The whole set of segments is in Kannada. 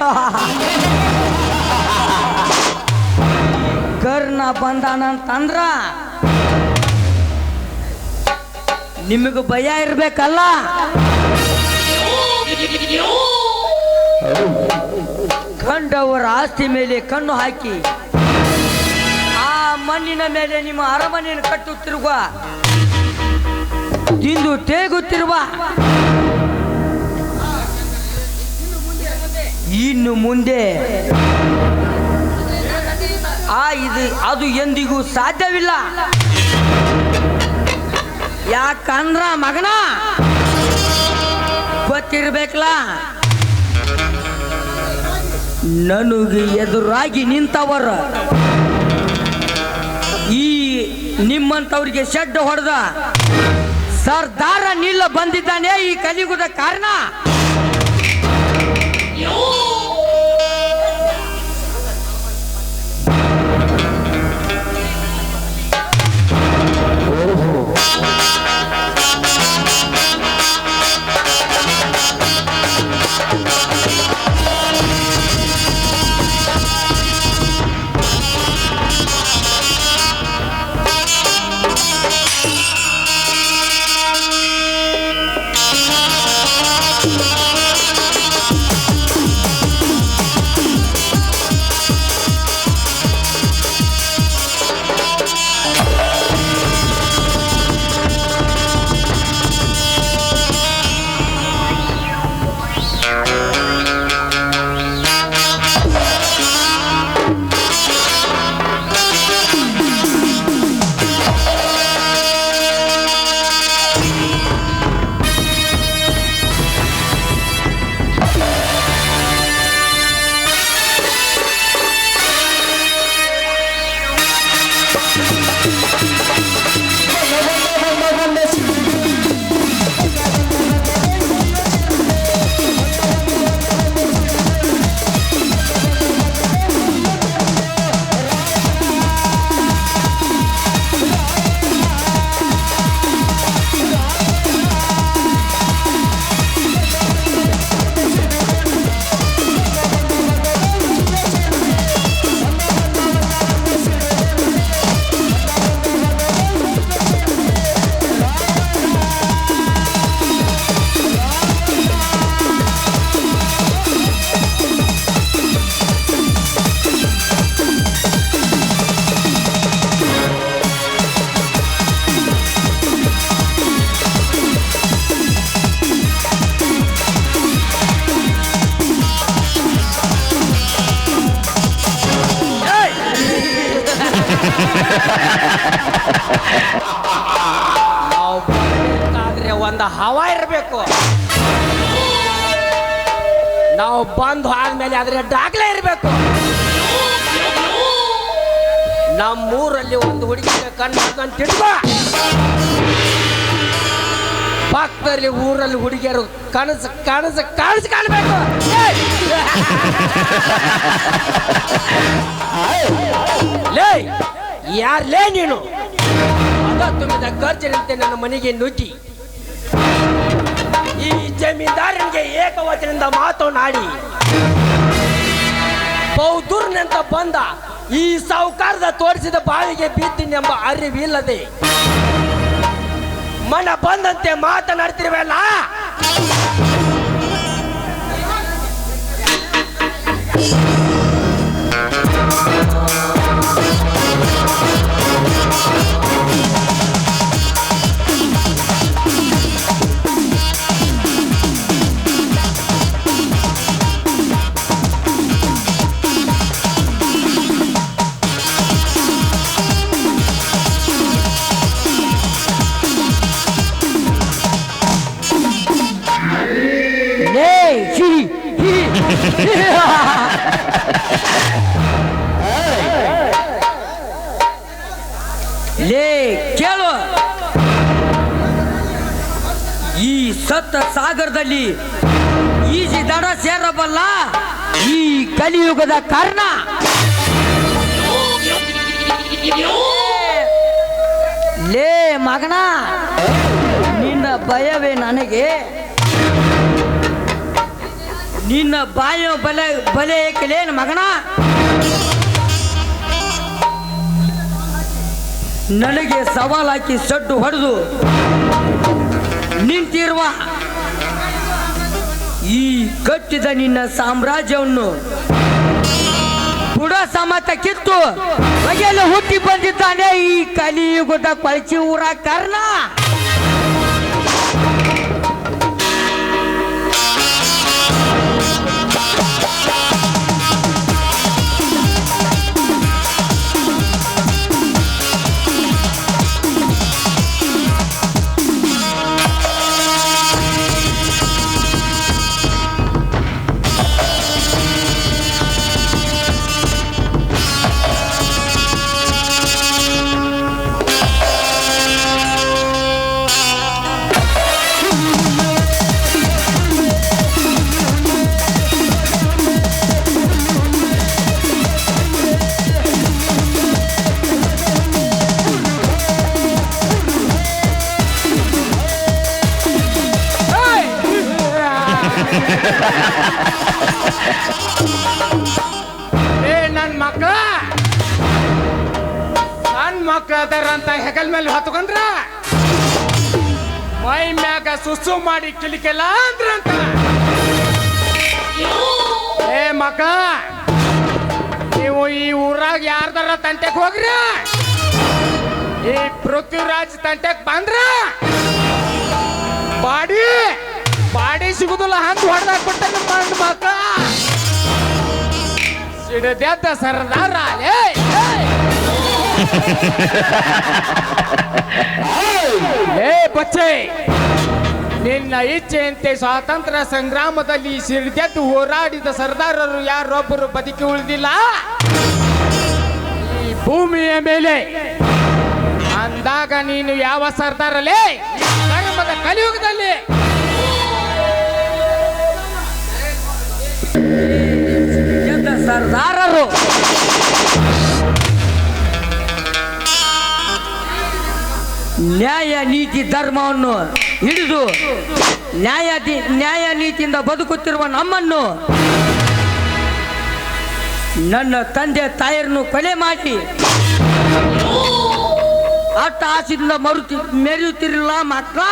ಕರ್ಣ ಬಂದಾನಂತಂದ್ರ ನಿಮಗೆ ಭಯ ಇರ್ಬೇಕಲ್ಲ? ಕಂಡವರ ಆಸ್ತಿ ಮೇಲೆ ಕಣ್ಣು ಹಾಕಿ, ಆ ಮಣ್ಣಿನ ಮೇಲೆ ನಿಮ್ಮ ಅರಮನೆಯನ್ನು ಕಟ್ಟುತ್ತಿರುವ, ತಿಂದು ತೇಗುತ್ತಿರುವ ಇನ್ನು ಮುಂದೆ ಆ ಇದು ಅದು ಎಂದಿಗೂ ಸಾಧ್ಯವಿಲ್ಲ. ಯಾಕಂದ್ರ ಮಗನ ಗೊತ್ತಿರ್ಬೇಕಲ್ಲ? ನನಗೆ ಎದುರಾಗಿ ನಿಂತವರ ಈ ನಿಮ್ಮಂತವ್ರಿಗೆ ಶೆಡ್ ಹೊಡೆದ ಸರ್ದಾರ ನಿಲ್ಲ ಬಂದಿದ್ದಾನೆ ಈ ಕಲಿಗುದ ಕಾರಣ. ಕಣ್ಣು ಹಾಕೊಂಡು ತಿಳ್ಕೊ ಪಕ್ಕದಲ್ಲಿ ಊರಲ್ಲಿ ಹುಡುಗಿಯರು ಕನಸು ಕನಸು ಕನಸು ಕಾಣಬೇಕು. ಲೇ, ಯಾರ್ ಲೇ ನೀನು? ಅದ ತುಂಬಿದ ಗರ್ಜನಂತೆ ನನ್ನ ಮನೆಗೆ ನುಗ್ಗಿ. ಈ ಜಮೀನ್ದಾರನಿಗೆ ಏಕವಚನದಿಂದ ಮಾತನಾಡಿ. ಬಹುದೂರ್ನಂತ ಬಂದ ಈ ಸಾಹುಕಾರದ ತೋರಿಸಿದ ಬಾವಿಗೆ ಬಿದ್ದಿನೆಂಬ ಅರಿವಿಲ್ಲದೆ ಮನ ಬಂದಂತೆ ಮಾತನಾಡ್ತಿರುವಲ್ಲ? ಲೇ ಲೇ, ಕೇಳು. ಈ ಸತ್ತ ಸಾಗರದಲ್ಲಿ ಈಜಿ ದಡ ಸೇರಬಲ್ಲ ಈ ಕಲಿಯುಗದ ಕಾರಣ. ಲೇ ಮಗನ, ನಿನ್ನ ಭಯವೇ ನನಗೆ. ನಿನ್ನ ಬಾಯ ಬಲೆ ಬಲೆ ಏಕಲೇನು ಮಗನ? ನನಗೆ ಸವಾಲ್ ಹಾಕಿ ಸಡ್ಡು ಹೊಡೆದು ನಿಂತಿರುವ ಈ ಕಟ್ಟಿದ ನಿನ್ನ ಸಾಮ್ರಾಜ್ಯವನ್ನು ಬುಡ ಸಮತ ಕಿತ್ತು ಬಗೆಯಲ್ಲಿ ಹುಟ್ಟಿ ಬಂದಿದ್ದಾನೆ ಈ ಕಲಿಯುಗದ ಕೊಳಚಿ ಊರ ಕರ್ಣ. ನನ್ ಮಕ್ಳ ಅದಾರ ಅಂತ ಹೆಗಲ್ ಮೇಲೆ ಹತ್ಕೊಂಡ್ರ? ಮೈ ಮ್ಯಾಗ ಸುಸು ಮಾಡಿ ಕಿಲಿಕೆಲ್ಲ ಅಂದ್ರಂತ. ಏ ಮಕ್ಕ ನೀವು ಈ ಊರಾಗ ಯಾರ್ದಾರ ತಂಟೆಕ್ ಹೋಗ್ರಿ? ಈ ಪೃಥ್ವಿರಾಜ್ ತಂಟೆಕ್ ಬಂದ್ರ? ಬಾಡಿ ಬಾಡಿ ಸಿಗುದಿಲ್ಲ ಹಂತ ಕೊಟ್ಟ ನಿಮ್ಮ ಮಕ್ಕ ಸಿಡದ್ಯಾದ ಸರ್ದಾರ ಲೇ, ಲೇ ಬಚ್ಚೆ, ನಿನ್ನ ಇಚ್ಛೆಯಂತೆ ಸ್ವಾತಂತ್ರ್ಯ ಸಂಗ್ರಾಮದಲ್ಲಿ ಸಿರಿದೆದ್ದು ಹೋರಾಡಿದ ಸರ್ದಾರರು ಯಾರೊಬ್ಬರು ಬದುಕಿ ಉಳಿದಿಲ್ಲ? ಈ ಭೂಮಿಯ ಮೇಲೆ. ಅಂದಾಗ ನೀನು ಯಾವ ಸರ್ದಾರಲ್ಲೇ ಧರ್ಮದ ಕಲಿಯುಗದಲ್ಲಿ. ಎದ್ದ ನ್ಯಾಯ ನೀತಿ ಧರ್ಮವನ್ನು ಹಿಡಿದು ನ್ಯಾಯ ನ್ಯಾಯ ನೀತಿಯಿಂದ ಬದುಕುತ್ತಿರುವ ನಮ್ಮನ್ನು ನನ್ನ ತಂದೆ ತಾಯಿಯನ್ನು ಕೊಲೆ ಮಾಡಿ ಅಟ್ಟ ಆಸಿಂದ ಮರುತಿ ಮೆರೆಯುತ್ತಿರಲಿಲ್ಲ ಮಕ್ಕಳ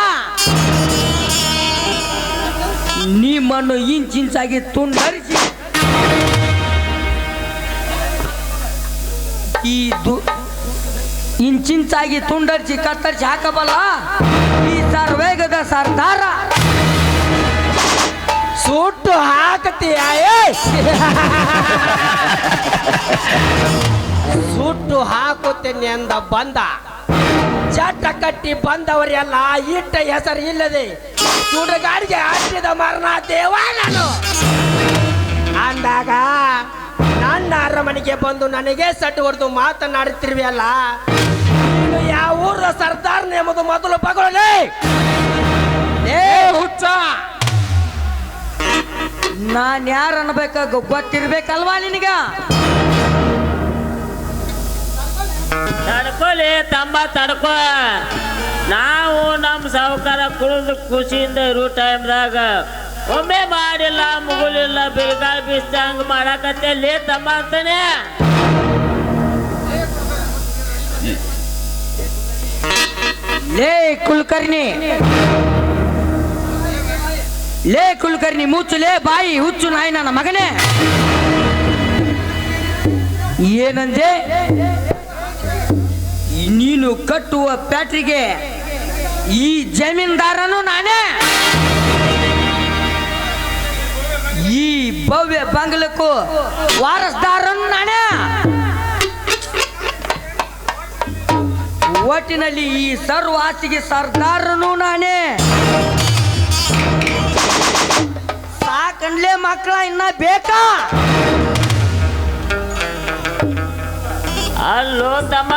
ನಿಮ್ಮನ್ನು ಇಂಚಿಂಚಾಗಿ ತುಂಡರಿಸಿ ಈ ದು ಇಂಚಿಂಚಾಗಿ ತುಂಡರ್ಸಿ ಕತ್ತರಿಸಿ ಹಾಕಬಲ್ಲ? ಈ ಸರ್ವೇಗದ ಸರ್ದಾರ. ಸುಟ್ಟು ಹಾಕತೀಯ ಸುಟ್ಟು ಹಾಕುತ್ತೇನೆ ಅಂದ ಬಂದ. ಚಟ್ಟ ಕಟ್ಟಿ ಬಂದವರೆಲ್ಲ ಇಟ್ಟ ಹೆಸರು ಇಲ್ಲದೆ ಸುಡುಗಾಡಿಗೆ ಹಾಕಿದ ಮರಣ ದೇವ ನಾನು. ಅಂದಾಗ ನನ್ನ ಅರಮನೆಗೆ ಬಂದು ನನಗೆ ಸಟ್ಟು ಹೊಡೆದು ಮಾತನಾಡುತ್ತಿರುವೆಯಲ್ಲ ಯಾವ ಊರ ಸರ್ದಾರ್ ನೇಮದ ಮೊದಲು ಪಗೊಳ್ಳಿ ಏ ಹುಚ್ಚ. ನಾನ್ ಯಾರು ಅನ್ಬೇಕ ಗೊತ್ತಿರ್ಬೇಕಲ್ವಾ ನಿನಗ? ತಡ್ಕೊಲಿ ತಮ್ಮ, ತಡ್ಕೊ. ನಾವು ನಮ್ಮ ಸಾವುಕಾರ ಕುಡಿದು ಖುಷಿಯಿಂದ ಇರೋ ಟೈಮ್ದಾಗ ಒಮ್ಮೆ ಮಾಡಿಲ್ಲ, ಮುಗುಲಿಲ್ಲ ಬಿಸಿ ಹಂಗೆ ಮಾಡಕತ್ತೆ ಲೇ ತಮ್ಮ ಅಂತಾನೆ. ಲೇ ಕುಲ್ಕರ್ಣಿ. ಲೇ ಕುಲ್ಕರ್ಣಿ ಮುಚ್ಚು ಲೇ ಬಾಯಿ, ಹುಚ್ಚು ನಾಯಿ ನನ್ನ ಮಗನೇ. ಏನಂದೆ? ನೀನು ಕಟ್ಟುವ ಪ್ಯಾಟ್ರಿಗೆ ಈ ಜಮೀನ್ದಾರನು ನಾನೇ. ಈ ಭವ್ಯ ಬಂಗ್ಲಕ್ಕೂ ವಾರಸ್ದಾರನು ನಾನೇ. ಒಟ್ಟಿನಲ್ಲಿ ಈ ಸರ್ವಾಸಿಗೆ ಸರ್ದಾರನು ನಾನೇ. ಸಾಕಂಡ್ಲೆ ಮಕ್ಕಳ ಇನ್ನ ಬೇಕಾ? ಅಲ್ಲೋ ತಮ್ಮ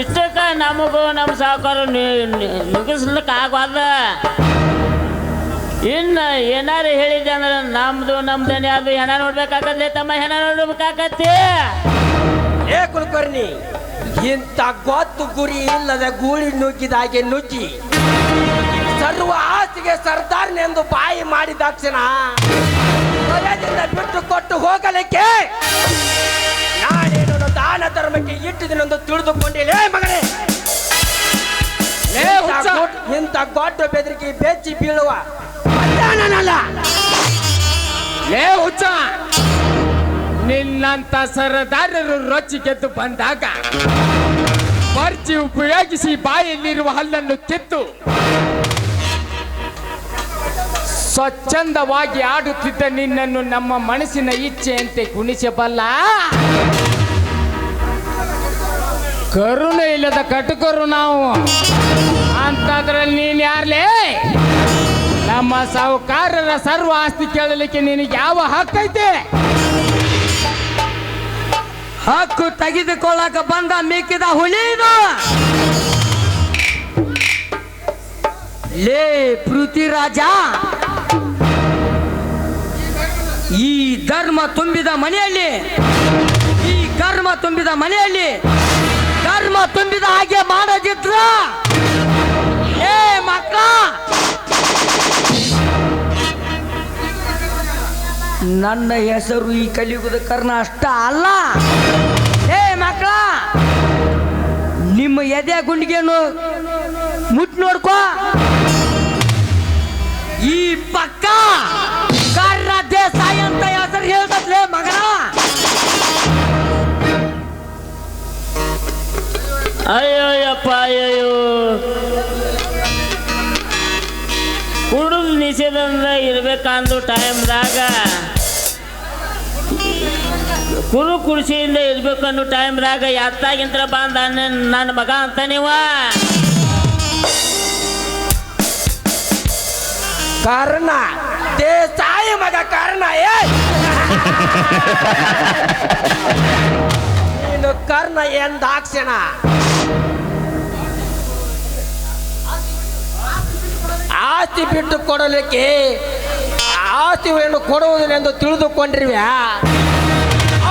ಇಷ್ಟಕ್ಕ ನಮಗೂ ನಮ್ಮ ಸಾವುಕಾರ ನುಗ್ಗಿಸ್ಲಿಕ್ಕೆ ಆಗವಾದ? ಇನ್ನು ಏನಾರು ಹೇಳಿದೆ ಅಂದ್ರೆ ನಮ್ದು ನಮ್ದೇನೆ ಅದು ಹೆಣ ನೋಡ್ಬೇಕಾಗತ್ತೆ ತಮ್ಮ ಹೆಣ ನೋಡ್ಬೇಕಾಗತ್ತೆ? ಏ ಕುಲಕರ್ಣಿ ಇಂಥ ಗೊತ್ತು ಗುರಿ ಇಲ್ಲದ ಗೂಳಿ ನುಗ್ಗಿದಾಗೆ ನುಗ್ಗಿ. ಸರ್ವ ಆಸ್ತಿಗೆ ಸರ್ದಾರ್ನೆಂದು ಬಾಯಿ ಮಾಡಿದಾಕ್ಷಣ ಭಯದಿಂದ ಬಿಟ್ಟು ಕೊಟ್ಟು ಹೋಗಲಿಕ್ಕೆ ನಾನೇನು ದಾನ ಧರ್ಮಕ್ಕೆ ಇಟ್ಟಿದ್ದೀನೆಂದು ತಿಳಿದುಕೊಂಡಿಲ್ಲ. ಮಗನೇ! ಲೇ ಇಂಥ ಗೊಡ್ಡ ಬೆದರಿಕೆ ಬೆಚ್ಚಿ ಬೀಳುವ. ಲೇ ಹುಚ್ಚ! ನಿನ್ನಂತ ಸರದಾರರು ರೊಚ್ಚಿ ಗೆದ್ದು ಬಂದಾಗ ಬರ್ಜಿ ಉಪಯೋಗಿಸಿ ಬಾಯಲ್ಲಿರುವ ಹಲ್ಲನ್ನು ಕಿತ್ತು ಸ್ವಚ್ಛಂದವಾಗಿ ಆಡುತ್ತಿದ್ದ ನಿನ್ನನ್ನು ನಮ್ಮ ಮನಸ್ಸಿನ ಇಚ್ಛೆಯಂತೆ ಗುಣಿಸಬಲ್ಲ. ಕರುಣೆ ಇಲ್ಲದ ಕಟುಕರು ನಾವು. ಅಂತದ್ರಲ್ಲಿ ನೀನು ಯಾರ್ಲೇ? ನಮ್ಮ ಸಾಹುಕಾರರ ಸರ್ವ ಆಸ್ತಿ ಕೇಳಲಿಕ್ಕೆ ನಿನಗೆ ಯಾವ ಹಕ್ಕೈತೆ? ಹಕ್ಕು ತೆಗೆದುಕೊಳ್ಳಕ ಬಂದ ಮಿಕ್ಕಿದ ಹುಲಿದು ಲೇ ಪೃಥ್ವಿರಾಜ, ಈ ಧರ್ಮ ತುಂಬಿದ ಮನೆಯಲ್ಲಿ, ಈ ಕರ್ಮ ತುಂಬಿದ ಮನೆಯಲ್ಲಿ ಕರ್ಮ ತುಂಬಿದ ಹಾಗೆ ಮಾಡದಿದ್ರ ಏ ಮಕ್ಕಳ ನನ್ನ ಹೆಸರು ಈ ಕಲಿಯುಗದ ಕರ್ಣ ಅಷ್ಟ ಅಲ್ಲ. ಏ ಮಕ್ಕಳ, ನಿಮ್ಮ ಎದೆ ಗುಂಡಿಗೆನು ಮುಟ್ ನೋಡ್ಕೋ. ಈ ಪಕ್ಕ ಕರ್ಣ ದೇಸಾಯಿ ಅಂತ ಹೆಸರು ಹೇಳ್ತದ್ಲೇ ಮಗನ. ಅಯ್ಯೋಯಪ್ಪ ಅಯ್ಯೋ ಕುಡಿದು ನಿಷೇಧಂದ ಇರ್ಬೇಕಂದು ಟೈಮ್ದಾಗ ಕುರು ಕುರ್ಸಿಯಿಂದ ಟೈಮ್ ಟೈಮ್ದಾಗ ಎತ್ತಾಗಿಂತ ಬಂದ ನನ್ನ ಮಗ ಅಂತ ನೀವ? ಕಾರಣ ದೇಸಾಯಿ ಮಗ ಕಾರಣ ಏ! ಕಾರಣ ಕರ್ಣ ಎಂದಾಕ್ಷಣ ಆಸ್ತಿ ಬಿಟ್ಟು ಕೊಡಲಿಕ್ಕೆ ಆಸ್ತಿಯನ್ನು ಎಂದು ತಿಳಿದುಕೊಂಡಿರುವ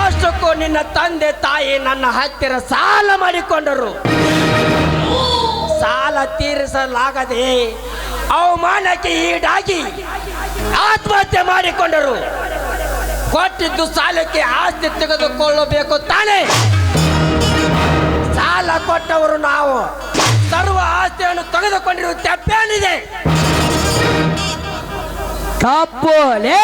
ಅಷ್ಟಕ್ಕೂ ನಿನ್ನ ತಂದೆ ತಾಯಿ ನನ್ನ ಹತ್ತಿರ ಸಾಲ ಮಾಡಿಕೊಂಡರು. ಸಾಲ ತೀರಿಸಲಾಗದೆ ಅವಮಾನಕ್ಕೆ ಈಡಾಗಿ ಆತ್ಮಹತ್ಯೆ ಮಾಡಿಕೊಂಡರು. ಕೊಟ್ಟಿದ್ದು ಸಾಲಕ್ಕೆ ಆಸ್ತಿ ತೆಗೆದುಕೊಳ್ಳಬೇಕು ತಾನೇ. ಸಾಲ ಕೊಟ್ಟವರು ನಾವು. ಸರ್ವ ಆಸ್ತಿಯನ್ನು ತೆಗೆದುಕೊಂಡಿರುವ ತಪ್ಪೇನಿದೆ. ತಪ್ಪು ಲೇ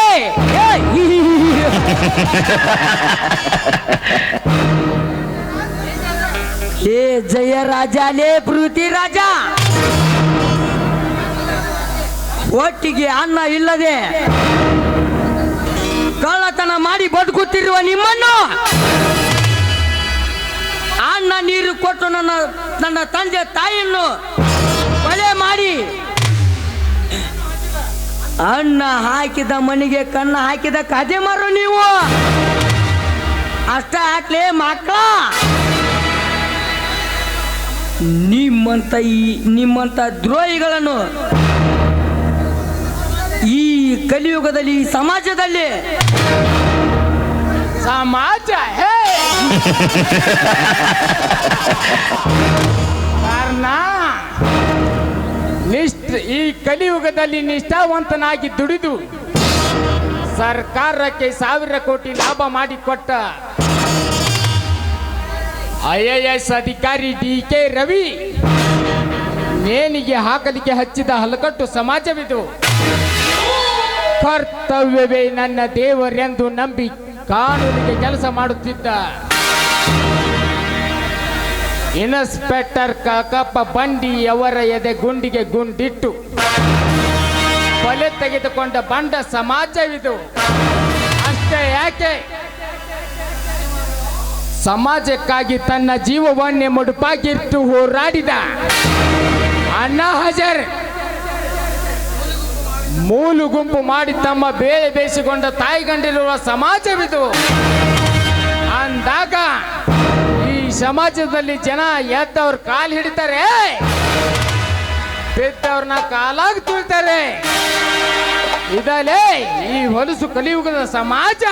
ಏ, ಜಯ ರಾಜ ಲೇ ಪೃಥ್ವಿ ರಾಜ ಒಟ್ಟಿಗೆ ಅನ್ನ ಇಲ್ಲದೆ ಕಳ್ಳತನ ಮಾಡಿ ಬದುಕುತ್ತಿರುವ ನಿಮ್ಮನ್ನು ಅನ್ನ ನೀರು ಕೊಟ್ಟು ನನ್ನ ನನ್ನ ತಂದೆ ತಾಯಿಯನ್ನು ಕೊಲೆ ಮಾಡಿ ಅನ್ನ ಹಾಕಿದ ಮನೆಗೆ ಕಣ್ಣ ಹಾಕಿದ ಕದೆ ಮಾರು ನೀವು. ಅಷ್ಟ ಹಾಕ್ಲೆ ಮಕ್ಕಳ ನಿಮ್ಮಂತ ಈ ನಿಮ್ಮಂತ ದ್ರೋಹಿಗಳನ್ನು ಈ ಕಲಿಯುಗದಲ್ಲಿ ಈ ಸಮಾಜದಲ್ಲಿ. ಸಮಾಜ ಹೇ. ನಿಷ್ಠ ಈ ಕಲಿಯುಗದಲ್ಲಿ ನಿಷ್ಠಾವಂತನಾಗಿ ದುಡಿದು ಸರ್ಕಾರಕ್ಕೆ ಸಾವಿರ ಕೋಟಿ ಲಾಭ ಮಾಡಿಕೊಟ್ಟ ಐ ಎ ಎಸ್ ಅಧಿಕಾರಿ ಡಿ ಕೆ ರವಿ ನೇಣಿಗೆ ಹಾಕಲಿಕ್ಕೆ ಹಚ್ಚಿದ ಹಲಕಟ್ಟು ಸಮಾಜವಿದು. ಕರ್ತವ್ಯವೇ ನನ್ನ ದೇವರೆಂದು ನಂಬಿ ಕಾನೂನಿಗೆ ಕೆಲಸ ಮಾಡುತ್ತಿದ್ದ. ಇನ್ಸ್ಪೆಕ್ಟರ್ ಕಾಕಪ್ಪ ಬಂಡಿ ಅವರ ಎದೆ ಗುಂಡಿಗೆ ಗುಂಡಿಟ್ಟು ಕೊಲೆ ತೆಗೆದುಕೊಂಡ ಬಂಡ ಸಮಾಜವಿದು. ಅಷ್ಟೇ ಯಾಕೆ? ಸಮಾಜಕ್ಕಾಗಿ ತನ್ನ ಜೀವವನ್ನೇ ಮುಡುಪಾಗಿಟ್ಟು ಹೋರಾಡಿದ ಅಣ್ಣಾ ಹಜರ್. ಮೂಲು ಗುಂಪು ಮಾಡಿ ತಮ್ಮ ಬೇಳೆ ಬೇಸಿಕೊಂಡ ತಾಯಿಗಂಡಿರುವ ಸಮಾಜವಿದು. ಅಂದಾಗ ಸಮಾಜದಲ್ಲಿ ಜನ ಎದ್ದವ್ರ ಕಾಲ್ ಹಿಡಿತಾರೆ. ಬಿದ್ದವ್ರನ್ನ ಕಾಲಾಗಿ ತುಳಿತಾರೆ. ಇದಲೇ ಈ ಹೊಲಸು ಕಲಿಯುಗದ ಸಮಾಜ.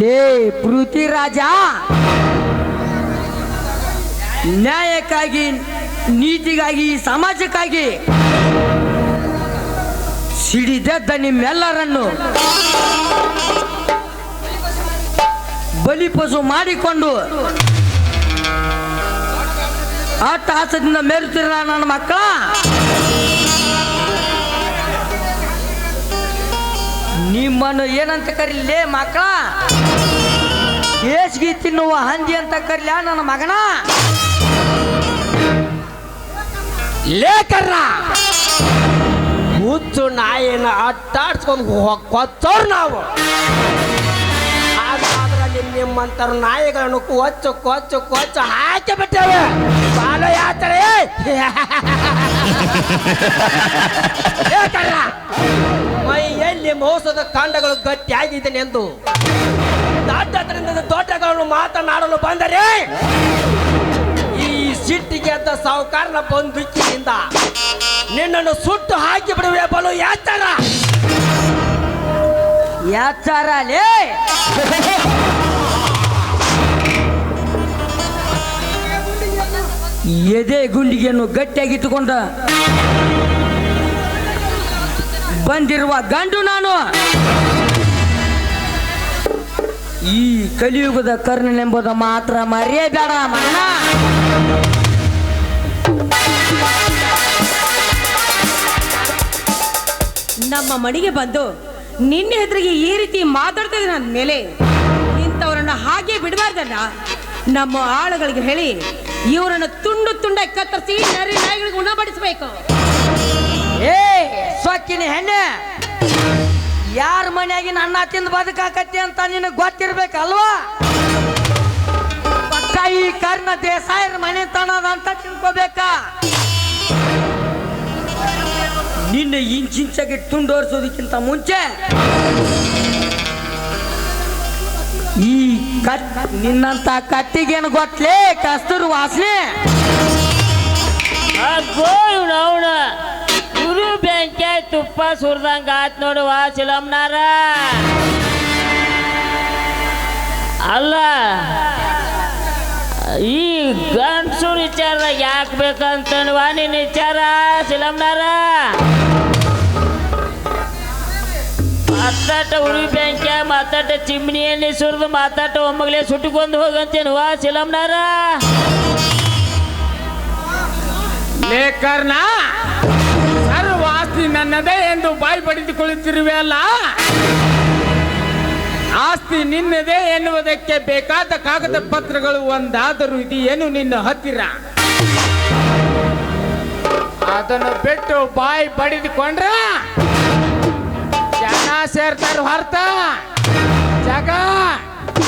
ಲೇ ಪೃಥ್ವಿರಾಜ, ನ್ಯಾಯಕ್ಕಾಗಿ, ನೀತಿಗಾಗಿ, ಸಮಾಜಕ್ಕಾಗಿ ಸಿಡಿದೆದ್ದ ನಿಮ್ಮೆಲ್ಲರನ್ನು ಬಲಿಪಶು ಮಾಡಿಕೊಂಡು ಅಟ್ಟಹಾಸದಿಂದ ಮೆರುತ್ತಿರ ನನ್ನ ಮಕ್ಕಳ. ನಿಮ್ಮನ್ನು ಏನಂತ ಕರೀಲೇ ಮಕ್ಕಳ? ಏಸ್ಗಿ ತಿನ್ನುವ ಹಂದಿ ಅಂತ ಕರೀಲ ನನ್ನ ಮಗನ? ಲೇಕರ್ರ ಹುಚ್ಚು ನಾಯಿನ ಅಟ್ಟಾಡ್ಸ್ಕೊಂಡು ಕೊತ್ತವ್ರು ನಾವು. ನಿಮ್ಮಂತರ ನಾಯಿಗಳನ್ನು ಕೊಚ್ಚು ಕೊಚ್ಚು ಕೊಚ್ಚು ಹಾಕಿ ಬಿಟ್ಟೇವೆ. ಬಾಲ ಯಾತ್ರೆ. ಮೈ ಎಲ್ಲಿ ಮೋಸದ ಕಾಂಡಗಳು ಗಟ್ಟಿಯಾಗಿದ್ದೇನೆಂದು. ಎಂದು ತೋಟಗಳನ್ನು ಮಾತನಾಡಲು ಬಂದರೆ ಈ ಸಿಟ್ಟಿಗೆ ಅಂತ ಸಾವುಕಾರನ ಬಂದುಕಿನಿಂದ ನಿನ್ನನ್ನು ಸುಟ್ಟು ಹಾಕಿ ಬಿಡುವೆ ಬಲು ಯಾತರ. ಯಾಚಾರಲೇ ಎದೆ ಗುಂಡಿಗೆಯನ್ನು ಗಟ್ಟಿಯಾಗಿಟ್ಟುಕೊಂಡ ಬಂದಿರುವ ಗಂಡು ನಾನು. ಈ ಕಲಿಯುಗದ ಕರ್ಣನೆಂಬುದ ಮಾತ್ರ ಮರೆಯಬೇಡ ಮಣ್ಣ ನಮ್ಮ ಮನೆಗೆ ಬಂದು ನಿನ್ನೆ ಹೆದ್ರಿಗೆ ಈ ರೀತಿ ಮಾತಾಡ್ತಿದ್ರೆ ಮೇಲೆ? ಇಂಥವ್ರನ್ನ ಹಾಗೆ ಬಿಡಬಾರ್ದಲ್ಲ. ನಮ್ಮ ಆಳುಗಳಿಗೆ ಹೇಳಿ, ಇವರನ್ನು ತುಂಡು ಕತ್ತರಿಸಿ ನರಿ ನಾಯಿಗಳಿಗೆ ಉಣಬಡಿಸಬೇಕು ಏ, ಸೊಕ್ಕಿನ ಹೆಣ್ಣೆ, ಯಾರ ಮನೆಯಾಗಿನ ಅನ್ನ ತಿಂದು ಬದುಕಾಕತ್ತಿ ಅಂತ ನಿನಗೆ ಗೊತ್ತಿರ್ಬೇಕಲ್ವಾ? ಈ ಕರ್ಣ ದೇಸಾಯರ ಮನೆ ತನದ ಅಂತ ತಿಳ್ಕೊಬೇಕಾ? ನಿನ್ನ ಇಂಚಿಂಚಾಗಿ ತುಂಡೋರ್ಸೋದಕ್ಕಿಂತ ಮುಂಚೆ ಕಟ್ ನಿನ್ನಂತ ಕಟ್ಟಿಗೇನು ಗೊತ್ತಲೇ ಕಸ್ತೂರ್ ವಾಸನೆ. ಗುರು ಬೆಂಕಿ ತುಪ್ಪ ಸುರಿದಂಗ ಆತ್ ನೋಡುವ ವಾಸಿಲಮ್ನಾರ ಅಲ್ಲ, ಈ ಗಂಡಸು ವಿಚಾರ ಯಾಕೆ ಬೇಕಂತನ್ವ ನಿನ್ನ ವಿಚಾರ ಶಿಲಮ್ನಾರ ಮಾತಾಟ ಉರಿ ಬ್ಯಾಂಕ ಮಾತಾಟ ಎಣ್ಣೆ ಸುರಿದು ಮಾತಾಟ ಒಮ್ಮಗಳೇ ಸುಟ್ಟುಕೊಂಡು ವಾ ಶಿಲಮ್ನಾರ ಲೇಕರ್ನ ಸರ್ವ ಆಸ್ತಿ ನನ್ನದೇ ಎಂದು ಬಾಯಿ ಪಡೆದುಕೊಳ್ಳುತ್ತಿರುವೆ ಅಲ್ಲ ಆಸ್ತಿ ನಿನ್ನದೇ ಎನ್ನುವುದಕ್ಕೆ ಬೇಕಾದ ಕಾಗದ ಪತ್ರಗಳು ಒಂದಾದರೂ ಇದೆಯೇನು ನಿನ್ನ ಹತ್ತಿರ? ಅದನ್ನು ಬಿಟ್ಟು ಬಾಯಿ ಬಡಿದುಕೊಂಡ್ರ? ಜನ ಸೇರ್ತಾರ ಹೊರತ. ಜಾಗ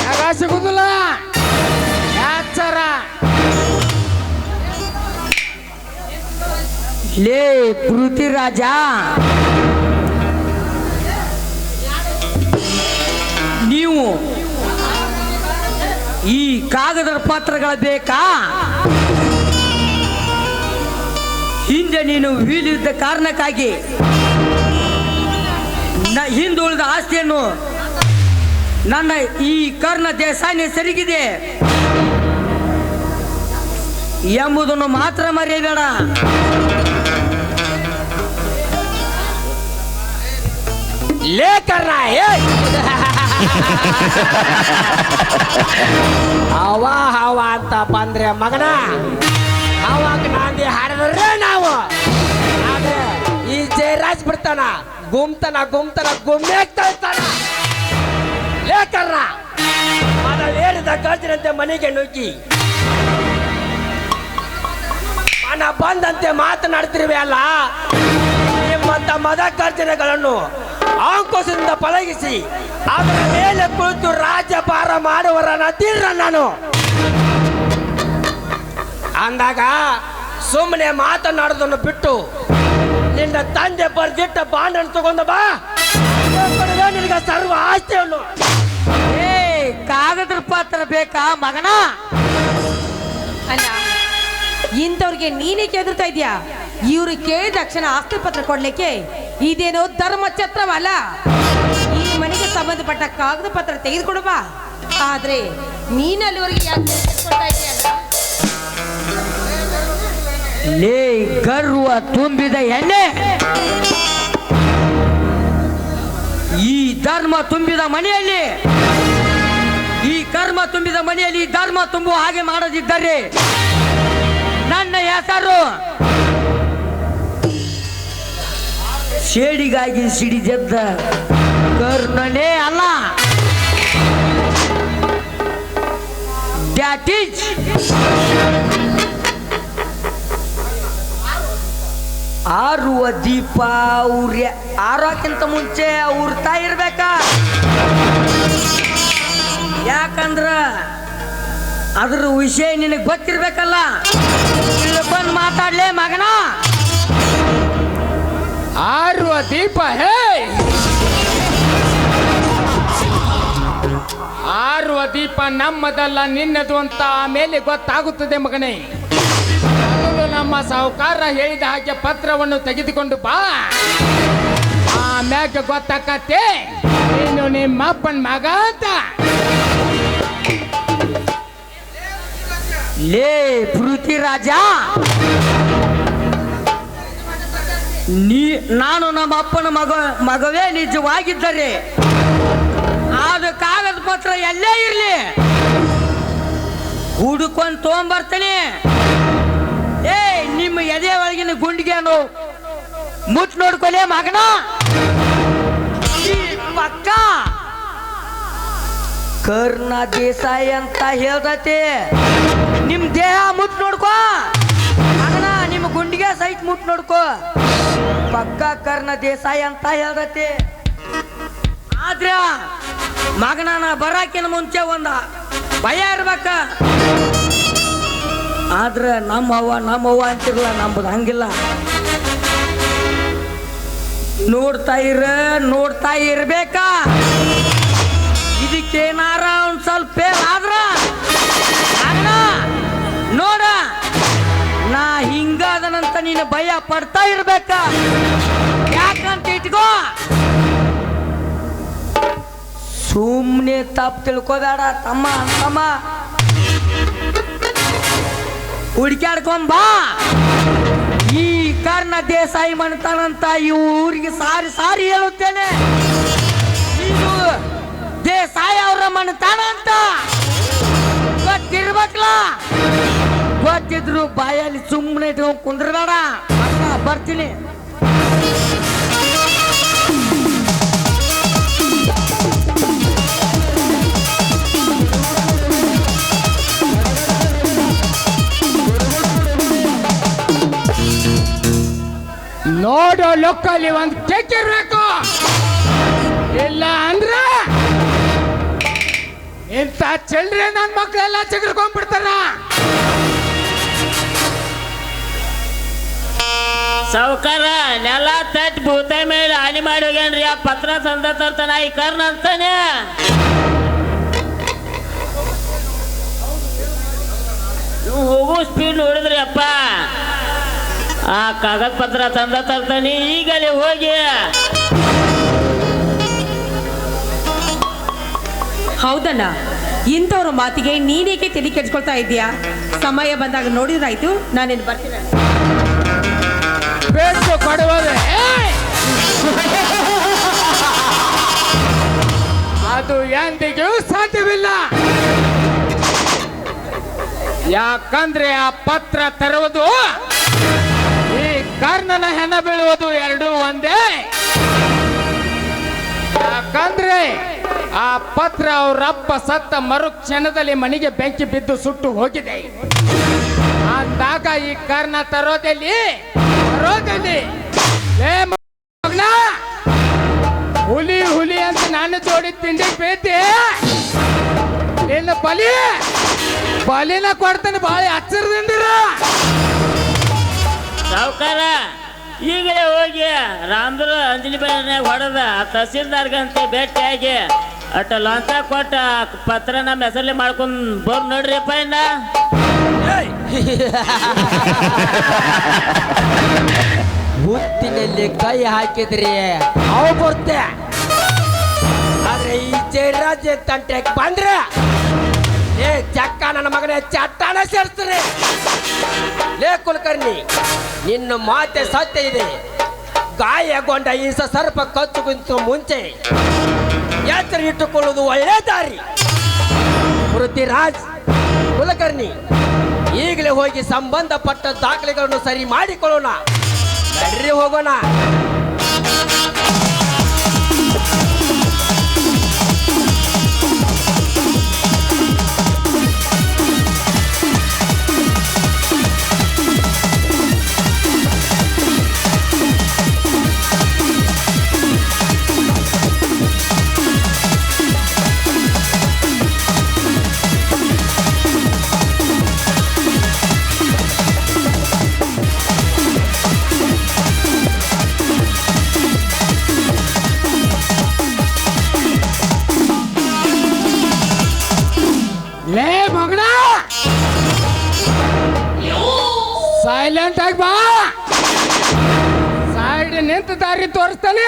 ಜಾಗ ಸಿಗುದಿಲ್ಲ. ಯಾಚಾರ ಲೇ ಪೃಥ್ವಿರಾಜ ನೀವು ಈ ಕಾಗದ ಪಾತ್ರಗಳ ಬೇಕಾ? ಹಿಂದೆ ನೀನು ವೀಲಿದ್ದ ಕಾರಣಕ್ಕಾಗಿ ನ- ಹಿಂದುಳಿದ ಆಸ್ತಿಯನ್ನು ನನ್ನ ಈ ಕರ್ಣ ದೇಸಾನೆ ಸರಿಗಿದೆ ಎಂಬುದನ್ನು ಮಾತ್ರ ಮರೆಯಬೇಡ. ಏ ಹವ ಹವ ಅಂತ ಬಂದ್ರೆ ಮಗನ ಅವಾಗ ನಾಂದಿ ಹಾಡಿದ್ರೆ ನಾವು. ಆದ್ರೆ ಈ ಜಯರಾಜ್ ಬಿಡ್ತಾನ ಗುಮ್ತನ ಗುಮ್ತನ ಗುಮ್ಮೇಗ್ತಾನ ಲೇಕರ್ರ ಮನ ಏರಿದ ಗರ್ಜನಂತೆ ಮನೆಗೆ ನುಗ್ಗಿ. ಮನ ಬಂದಂತೆ ಮಾತನಾಡ್ತಿರುವೆ ಅಲ್ಲ? ನಿಮ್ಮಂತ ಮದ ಗರ್ಜನೆಗಳನ್ನು ಅಂಕುಶದಿಂದ ಪಳಗಿಸಿ, ಅದರ ಮೇಲೆ ಕುಳಿತು ರಾಜ್ಯಭಾರ ಮಾಡುವರನ್ನ ತೀರ್ರ ನಾನು. ಅಂದಾಗ ಸುಮ್ಮನೆ ಮಾತನಾಡೋದನ್ನು ಬಿಟ್ಟು ನಿನ್ನ ತಂದೆ ಬರ್ದಿಟ್ಟ ಬಾಂಡನ್ನು ತಗೊಂಡ ಬಾ. ನಿನಗ ಸರ್ವ ಆಸ್ತಿಯನ್ನು. ಏ ಕಾಗದ ಪಾತ್ರ ಬೇಕಾ ಮಗನ? ಅಲ್ಲ ಇಂಥವ್ರಿಗೆ ನೀನೇ ಕೆದರ್ತಾ ಇದೆಯಾ? ಇವ್ರು ಕೇಳಿದ ತಕ್ಷಣ ಆಸ್ತಿ ಪತ್ರ ಕೊಡ್ಲಿಕ್ಕೆ ಇದೇನೋ ಧರ್ಮ ಛತ್ರವಲ್ಲ ಈ ಮನೆಗೆ ಸಂಬಂಧಪಟ್ಟ ಕಾಗದ ಪತ್ರ ತೆಗೆದುಕೊಡುವ ಆದ್ರೆ ಯಾಕೆ ಕೊಡ್ತಾ ಇದೀಯಲ್ಲ ಲೇ ಗರ್ವ ತುಂಬಿದ ಎಣ್ಣೆ. ಧರ್ಮ ತುಂಬಿದ ಮನೆಯಲ್ಲಿ, ಈ ಕರ್ಮ ತುಂಬಿದ ಮನೆಯಲ್ಲಿ ಧರ್ಮ ತುಂಬುವ ಹಾಗೆ ಮಾಡದಿದ್ದರೆ ನನ್ನ ಹೆಸರು ಸೇಡಿಗಾಗಿ ಸಿಡಿದೆದ್ದ ಕರ್ಣನೇ ಅಲ್ಲ. ದ್ಯಾಟ್ ಈಸ್ ಆರುವ ದೀಪ ಅವ್ರ ಆರೋಕ್ಕಿಂತ ಮುಂಚೆ ಉರ್ತಾ ಇರ್ಬೇಕ. ಯಾಕಂದ್ರ ಅದ್ರ ವಿಷಯ ನಿನಗೆ ಗೊತ್ತಿರ್ಬೇಕಲ್ಲ? ಬಂದು ಮಾತಾಡ್ಲೇ ಮಗನ? ಆರುವ ದೀಪ, ಹೇ! ಆರುವ ದೀಪ ನಮ್ಮದಲ್ಲ, ನಿನ್ನದು ಅಂತ ಆಮೇಲೆ ಗೊತ್ತಾಗುತ್ತದೆ ಮಗನೇ. ನಮ್ಮ ಸಾಹುಕಾರ ಹೇಳಿದ ಹಾಗೆ ಪತ್ರವನ್ನು ತೆಗೆದುಕೊಂಡು ಬಾ. ಆಮ್ಯಾಗ ಗೊತ್ತಾಕತ್ತೆ, ನೀನು ನಿಮ್ಮ ಅಪ್ಪನ ಮಗ ಅಂತ. ಲೇ, ಪೃಥ್ವಿರಾಜ. ನೀ, ನಾನು ನಮ್ಮ ಅಪ್ಪನ ಮಗ, ಮಗವೇ, ನಿಜವಾಗಿದ್ದರೆ. ಆದ ಕಾಗದ ಪತ್ರ ಎಲ್ಲೇ ಇರಲಿ? ಹುಡುಕೊಂಡು ತೊಗೊಂಬರ್ತೀನಿ. ನಿಮ್ಮ ಎದೆ ಒಳಗಿನ ಗುಂಡಿಗೆನು ಮುಟ್ ನೋಡ್ಕೊಲೇ ಮಗನ. ಪಕ್ಕ. ಕರ್ಣ ದೇಸಾಯಿ ಅಂತ ಹೇಳ್ದತಿ ನಿಮ್ ದೇಹ ಮುಟ್ ನೋಡ್ಕೋ. ಮಗನ, ನಿಮ್ಮ ಗುಂಡಿಗೆ ಸೈಟ್ ಮುಟ್ ನೋಡ್ಕೋ. ಪಕ್ಕ ಕರ್ಣ ದೇಸಾಯಿ ಅಂತ ಹೇಳ್ದತಿ ಆದ್ರ ಮಗನ, ನಾ ಬರಾಕಿನ ಮುಂಚೆ ಒಂದ ಭಯ ಇರ್ಬೇಕ. ಆದ್ರ ನಮ್ಮ ಅವ್ವ ನಮ್ಮ ಅವ್ವ ಅಂತಿರಲ್ಲ ನಮ್ಮದು ಹಂಗಿಲ್ಲ. ನೋಡ್ತಾ ಇರ, ನೋಡ್ತಾ ಇರ್ಬೇಕ? ಇದಕ್ಕೇನಾರ ಒಂದ್ ಸ್ವಲ್ಪ ಆದ್ರ? ಅಣ್ಣ, ನೋಡ, ನಾ ಹಿಂಗಾದನಂತ ನೀನು ಭಯ ಪಡ್ತಾ ಇರ್ಬೇಕ. ಯಾಕಂತ ಇಟ್ಕೋ? ಸುಮ್ಮನೆ ತಪ್ಪು ತಿಳ್ಕೋಬೇಡ ತಮ್ಮ ತಮ್ಮ. ಹುಡ್ಕ್ಯಾಡ್ಕೊಂಬಾ ಈ ಕರ್ಣ ದೇಸಾಯಿ ಮಾಡ್ತಾನಂತ ಊರಿಗೆ ಸಾರಿ ಸಾರಿ ಹೇಳುತ್ತೇನೆ. ಇದು ದೇಸಾಯಿ ಅವರ ಮಣ್ತಾನ ಅಂತ ಗೊತ್ತಿರ್ಬೇಕಲ್ಲ ಗೊತ್ತಿದ್ರು ಬಾಯಲ್ಲಿ ಸುಮ್ಮನೆ ಇಟ್ಕೊಂಡು ಕುಂದ್ರಬೇಡ. ಬರ್ತೀನಿ. ನೋಡೋ ಲೊಕ್ಕಲ್ಲಿ ಒಂದು ಕೆಕ್ಕಿರ್ಬೇಕು ಇಲ್ಲ ಅಂದ್ರೆ ಇಂಥ ಚಿಲ್ಡ್ರೆ ನನ್ನ ಮಕ್ಕಳೆಲ್ಲ ಚಿಗುರ್ಕೊಂಡ್ಬಿಡ್ತಾರ. ಸಾವುಕಾರ, ನೆಲ ತಟ್ ಭೂತ ಮೇಲೆ ಹಾನಿ ಮಾಡಿ ಆ ಪತ್ರ ತಂದ ತರ್ತಾನ ಈ ಕರ್ನ ಅಂತಾನೆ. ಹೋಗೋ ಸ್ಪೀಡ್ ನೋಡಿದ್ರಿ ಅಪ್ಪ. ಆ ಕಾಗದ ಪತ್ರ ತಂದ ತರ್ತಾನೆ ಈಗಲೇ ಹೋಗಿ. ಹೌದಣ್ಣ ಇಂಥವ್ರ ಮಾತಿಗೆ ನೀನೇಕೆ ತಿಳಿ ಕೆಡ್ಸ್ಕೊಳ್ತಾ ಇದೀಯಾ ಸಮಯ ಬಂದಾಗ ನೋಡಿದ್ರಾಯ್ತು ನಾನೇನು ಬರ್ತೀನಿ! ಅದು ಎಂದಿಗೂ ಸಾಧ್ಯವಿಲ್ಲ. ಯಾಕಂದ್ರೆ ಆ ಪತ್ರ ತರುವುದು ಕರ್ಣನ ಹೆಣ ಬೀಳುವುದು ಎರಡೂ ಒಂದೇ. ಯಾಕಂದ್ರೆ ಆ ಪತ್ರ ಅವರಪ್ಪ ಸತ್ತ ಮರು ಕ್ಷಣದಲ್ಲಿ ಮನೆಗೆ ಬೆಂಕಿ ಬಿದ್ದು ಸುಟ್ಟು ಹೋಗಿದೆ. ಅಂದಾಗ ಈ ಕರ್ಣ ತರೋದಲ್ಲಿ? ತರೋದಲ್ಲಿ? ಹುಲಿ ಹುಲಿ ಅಂತ ನಾನು ಜೋಡಿ ತಿಂಡಿ ಬೇತಿ ನಿನ್ನ ಬಲಿ? ಬಲಿನ ಕೊಡ್ತಾನೆ ಬಾಳೆ ಹಚ್ಚರದಿಂದಿರ ಸಾವುಕಾರ? ಈಗಲೇ ಹೋಗಿ ರಾಮದ್ರ ಅಂಜಲಿ ಬೆಳೆ ಹೊಡೆದ ಆ ಭೇಟಿ ಭೇಟಿಯಾಗಿ ಅಟ್ಟ ಲಂಚ ಕೊಟ್ಟ ಆ ಪತ್ರ ನಮ್ಮ ಹೆಸರಲ್ಲಿ ಮಾಡ್ಕೊಂಡ್ ಬರ್ ನೋಡ್ರಿಪ್ಪ ಇನ್ನ. ಹುತ್ತಿನಲ್ಲಿ ಕೈ ಹಾಕಿದ್ರಿ ಅವು ಬರ್ತೆ. ಆದ್ರೆ ಈ ಜಯರಾಜ ತಂಟೆಗೆ ಬಂದ್ರೆ ಏ, ಚಕ್ಕ ನನ್ನ ಮಗನೇ, ಚಟ್ಟಾನ ಸೇರಿಸ್ತೀನಿ. ಲೇ, ಕುಲಕರ್ಣಿ, ನಿನ್ನ ಮಾತೆ ಸತ್ಯ ಇದೆ. ಗಾಯಗೊಂಡ ಈಸ ಸರ್ಪ ಕಚ್ಚುಗಿಂತ ಮುಂಚೆ ಎತ್ತರ ಇಟ್ಟುಕೊಳ್ಳುವುದು ಒಳ್ಳೆ ದಾರಿ. ಪೃಥ್ವಿರಾಜ್ ಕುಲಕರ್ಣಿ, ಈಗಲೇ ಹೋಗಿ ಸಂಬಂಧಪಟ್ಟ ದಾಖಲೆಗಳನ್ನು ಸರಿ ಮಾಡಿಕೊಳ್ಳೋಣ. ನಡ್ರಿ ಹೋಗೋಣ. ಮಾಡಿ ತೋರಿಸ್ತಾನೆ.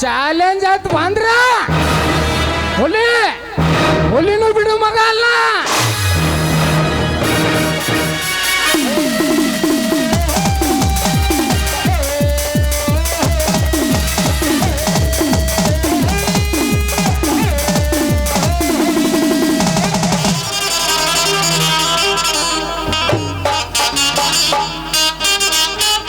ಚಾಲೆಂಜ್ ಆಯ್ತು ಬಂದ್ರ. ಹುಲಿ ಹುಲಿನೂ ಬಿಡು ಮಗ ಅಲ್ಲ.